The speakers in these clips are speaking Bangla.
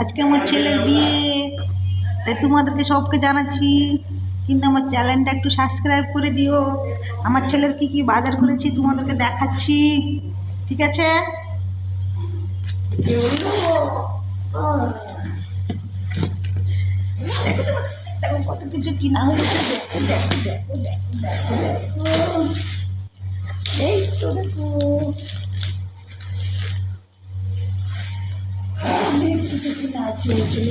আজকে আমার ছেলের বিয়ে, তাই তোমাদেরকে সবকে জানাচ্ছি। কিন্তু আমার চ্যানেলটা একটু সাবস্ক্রাইব করে দিও। আমার ছেলের কি কি বাজার করেছি তোমাদেরকে দেখাচ্ছি। ঠিক আছে? কত কিছু কিনা হয়েছে। দেখো দেখো দেখো দেখো দেখো। এই তো দেখো। অনেক কিছু কিনা আছে জন্য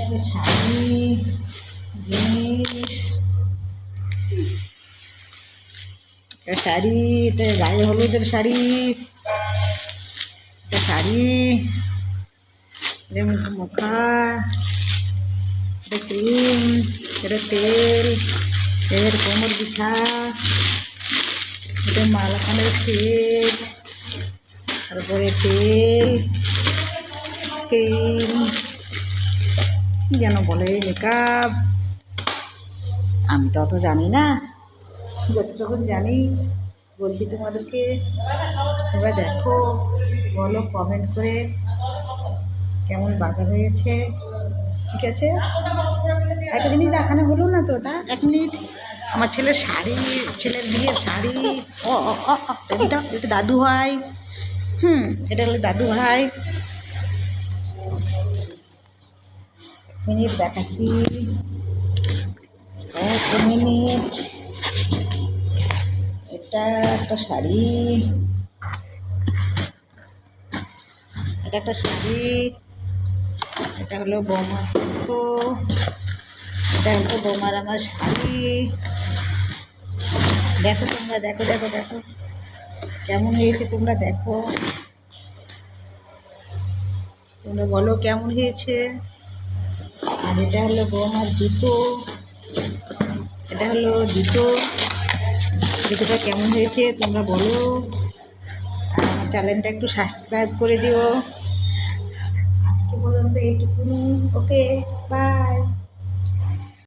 একটা শাড়ি জিনিস। একটা শাড়ি, এটা গায়ে হলুদের শাড়ি। একটা শাড়ি। এটা মুখ এটা ক্রিম, এটা তেল তেলের কোমর বিছা। এটা মালাখানের সেট তারপরে তেল। ক্রিম কী যেন বলে মেকআপ আমি তো অত জানি না যতটুকু জানি বলছি তোমাদেরকে তোমরা দেখো বলো কমেন্ট করে কেমন বাজার হয়েছে ঠিক আছে একটা জিনিস দেখানো হলো না তো তা এক মিনিট আমার ছেলের শাড়ি ছেলের বিয়ের শাড়ি ও এটা দাদু ভাই হুম এটা হলো দাদু ভাই মিনিট দেখাচ্ছি। এক মিনিট। এটা একটা শাড়ি। এটা একটা শাড়ি। এটা হলো বৌমার তো এটা হলো বৌমার আমার শাড়ি। দেখো তোমরা, দেখো দেখো দেখো। কেমন হয়েছে তোমরা দেখো। তোমরা বলো কেমন হয়েছে? আর এটা হলো বৌমার জুতো। এটা হলো জুতো। জুতোটা কেমন হয়েছে তোমরা বলো। আমার চ্যানেলটা একটু সাবস্ক্রাইব করে দিও। আজকে পর্যন্ত এইটুকুনি। Okay bye